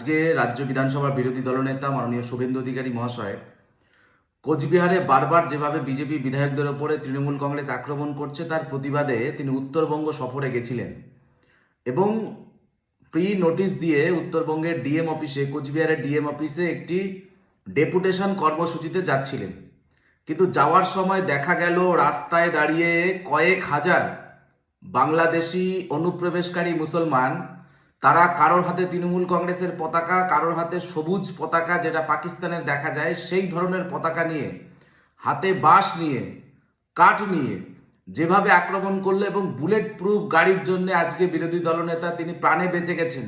আজকে রাজ্য বিধানসভার বিরোধী দলনেতা মাননীয় শুভেন্দু অধিকারী মহাশয় কোচবিহারে বারবার যেভাবে বিজেপি বিধায়কদের ওপরে তৃণমূল কংগ্রেস আক্রমণ করছে, তার প্রতিবাদে তিনি উত্তরবঙ্গ সফরে গেছিলেন। এবং প্রি নোটিশ দিয়ে উত্তরবঙ্গের ডিএম অফিসে, কোচবিহারের ডিএম অফিসে একটি ডেপুটেশন কর্মসূচিতে যাচ্ছিলেন। কিন্তু যাওয়ার সময় দেখা গেল রাস্তায় দাঁড়িয়ে কয়েক হাজার বাংলাদেশি অনুপ্রবেশকারী মুসলমান তারা কারোর হাতে তৃণমূল কংগ্রেসের পতাকা, কারোর হাতে সবুজ পতাকা যেটা পাকিস্তানের দেখা যায়, সেই ধরনের পতাকা নিয়ে, হাতে বাঁশ নিয়ে, কাঠ নিয়ে যেভাবে আক্রমণ করল এবং বুলেট প্রুফ গাড়ির জন্য আজকে বিরোধী দলনেতা তিনি প্রাণে বেঁচে গেছেন।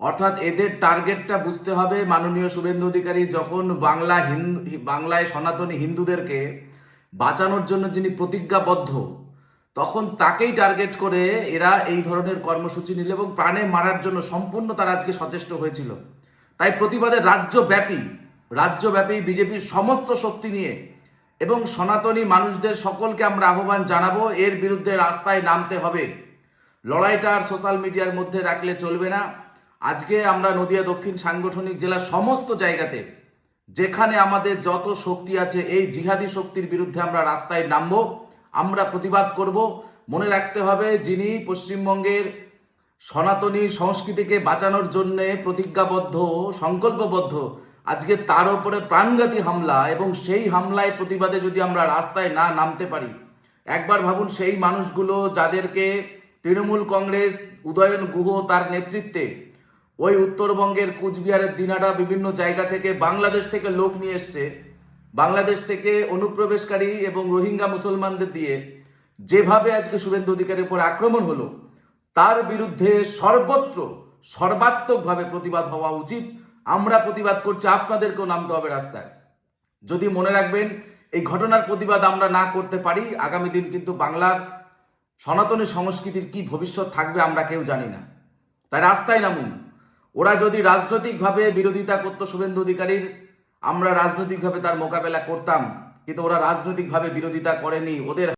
অর্থাৎ এদের টার্গেটটা বুঝতে হবে মাননীয় শুভেন্দু অধিকারী, যখন বাংলা হিন্দু বাংলায় সনাতনী হিন্দুদেরকে বাঁচানোর জন্য যিনি প্রতিজ্ঞাবদ্ধ তখন তাকেই টার্গেট করে এরা এই ধরনের কর্মসূচি নিল এবং প্রাণে মারার জন্য সম্পূর্ণ তারা আজকে সচেষ্ট হয়েছিল। তাই প্রতিবাদে রাজ্যব্যাপী রাজ্যব্যাপী বিজেপির সমস্ত শক্তি নিয়ে এবং সনাতনী মানুষদের সকলকে আমরা আহ্বান জানাব, এর বিরুদ্ধে রাস্তায় নামতে হবে। লড়াইটা আর সোশ্যাল মিডিয়ার মধ্যে রাখলে চলবে না। আজকে আমরা নদিয়া দক্ষিণ সাংগঠনিক জেলার সমস্ত জায়গাতে, যেখানে আমাদের যত শক্তি আছে, এই জিহাদি শক্তির বিরুদ্ধে আমরা রাস্তায় নামবো। আমরা প্রতিবাদ করব। মনে রাখতে হবে, যিনি পশ্চিমবঙ্গের সনাতনী সংস্কৃতিকে বাঁচানোর জন্যে প্রতিজ্ঞাবদ্ধ, সংকল্পবদ্ধ, আজকে তার ওপরে প্রাণঘাতী হামলা এবং সেই হামলায় প্রতিবাদে যদি আমরা রাস্তায় না নামতে পারি, একবার ভাবুন সেই মানুষগুলো যাদেরকে তৃণমূল কংগ্রেস, উদয়ন গুহ তার নেতৃত্বে ওই উত্তরবঙ্গের কুচবিহারের দিনাটা বিভিন্ন জায়গা থেকে, বাংলাদেশ থেকে লোক নিয়ে এসছে বাংলাদেশ থেকে অনুপ্রবেশকারী এবং রোহিঙ্গা মুসলমানদের দিয়ে যেভাবে আজকে শুভেন্দু অধিকারের উপর আক্রমণ হলো, তার বিরুদ্ধে সর্বত্র সর্বাত্মকভাবে প্রতিবাদ হওয়া উচিত। আমরা প্রতিবাদ করছি, আপনাদেরকেও নামতে হবে রাস্তায়। যদি মনে রাখবেন, এই ঘটনার প্রতিবাদ আমরা না করতে পারি, আগামী দিন কিন্তু বাংলার সনাতনী সংস্কৃতির কি ভবিষ্যৎ থাকবে আমরা কেউ জানি না। তাই রাস্তায় নামুন। ওরা যদি রাজনৈতিকভাবে বিরোধিতা করতো শুভেন্দু অধিকারীর আমরা রাজনৈতিকভাবে তার মোকাবেলা করতাম কিন্তু ওরা রাজনৈতিকভাবে বিরোধিতা করেনি। ওদের